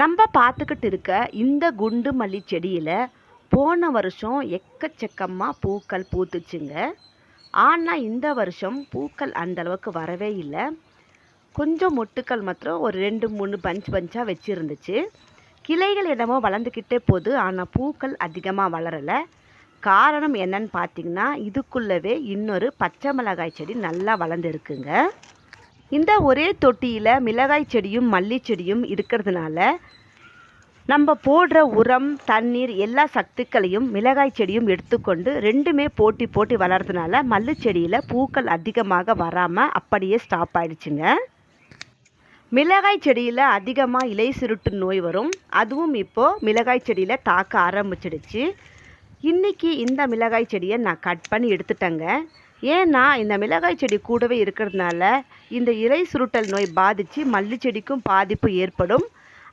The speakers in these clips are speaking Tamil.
நம்ம பார்த்துக்கிட்டு இருக்க இந்த குண்டு மல்லி செடியில் போன வருஷம் எக்கச்சக்கமாக பூக்கள் பூத்துச்சுங்க. ஆனால் இந்த வருஷம் பூக்கள் அந்தளவுக்கு வரவே இல்லை. கொஞ்சம் மொட்டுக்கள் மாத்திரம் ஒரு ரெண்டு மூணு பஞ்ச் பஞ்சாக வச்சுருந்துச்சு. கிளைகள் என்னமோ வளர்ந்துக்கிட்டே போகுது. ஆனால் பூக்கள் அதிகமாக வளரலை. காரணம் என்னன்னு பார்த்தீங்கன்னா இதுக்குள்ளவே இன்னொரு பச்சை மிளகாய் செடி நல்லா வளர்ந்துருக்குங்க. இந்த ஒரே தொட்டியில் மிளகாய் செடியும் மல்லி செடியும் இருக்கிறதுனால நம்ம போடுற உரம் தண்ணீர் எல்லா சத்துக்களையும் மிளகாய் செடியும் எடுத்துக்கொண்டு ரெண்டுமே போட்டி போட்டி வளர்றதுனால மல்லி செடியில் பூக்கள் அதிகமாக வராமல் அப்படியே ஸ்டாப் ஆயிடுச்சுங்க. மிளகாய் செடியில் அதிகமாக இலை சுருட்டு நோய் வரும். அதுவும் இப்போது மிளகாய் செடியில் தாக்க ஆரம்பிச்சிடுச்சு. இன்றைக்கி இந்த மிளகாய் செடியை நான் கட் பண்ணி எடுத்துட்டேங்க. ஏன்னா இந்த மிளகாய் செடி கூடவே இருக்கிறதுனால இந்த இலை சுருட்டல் நோய் பாதித்து மல்லி செடிக்கும் பாதிப்பு ஏற்படும்.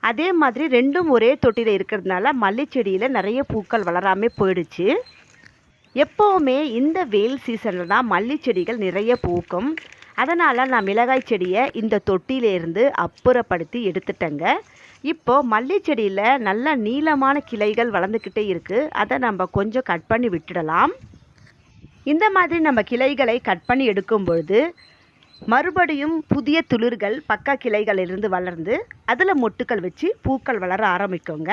அதே மாதிரி ரெண்டும் ஒரே தொட்டியில் இருக்கிறதுனால மல்லி செடியில் நிறைய பூக்கள் வளராமல் போயிடுச்சு. எப்போவுமே இந்த வெயில் சீசனில் தான் மல்லி செடிகள் நிறைய பூக்கும். அதனால் நான் மிளகாய் செடியை இந்த தொட்டியிலேருந்து அப்புறப்படுத்தி எடுத்துட்டேங்க. இப்போது மல்லி செடியில் நல்ல நீளமான கிளைகள் வளர்ந்துக்கிட்டே இருக்குது அதை நம்ம கொஞ்சம் கட் பண்ணி விட்டுடலாம். இந்த மாதிரி நம்ம கிளைகளை கட் பண்ணி எடுக்கும் பொழுது மறுபடியும் புதிய துளிர்கள் பக்க கிளைகளிலிருந்து வளர்ந்து அதில் மொட்டுக்கள் வச்சு பூக்கள் வளர ஆரம்பிக்குங்க.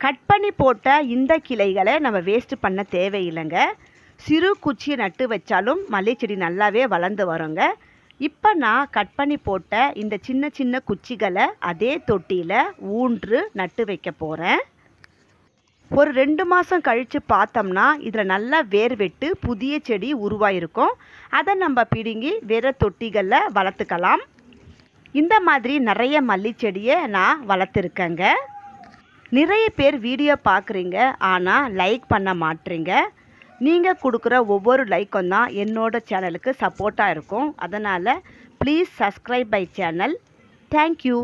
கட் பண்ணி போட்ட இந்த கிளைகளை நம்ம வேஸ்ட் பண்ண தேவையில்லைங்க. சிறு குச்சியை நட்டு வச்சாலும் மல்லிகை செடி நல்லாவே வளர்ந்து வருங்க. இப்போ நான் கட் பண்ணி போட்ட இந்த சின்ன சின்ன குச்சிகளை அதே தொட்டியில் ஊன்று நட்டு வைக்க போகிறேன் ஒரு ரெண்டு மாதம் கழித்து பார்த்தோம்னா இதில் நல்லா வேர் வெட்டு புதிய செடி உருவாயிருக்கும். அதை நம்ம பிடுங்கி வேறு தொட்டிகளில் வளர்த்துக்கலாம். இந்த மாதிரி நிறைய மல்லி செடியை நான் வளர்த்துருக்கேங்க. நிறைய பேர் வீடியோ பார்க்குறீங்க ஆனால் லைக் பண்ண மாட்றீங்க. நீங்கள் கொடுக்குற ஒவ்வொரு லைக்கும் தான் என்னோட சேனலுக்கு சப்போர்ட்டாக இருக்கும். அதனால் please subscribe by channel thank you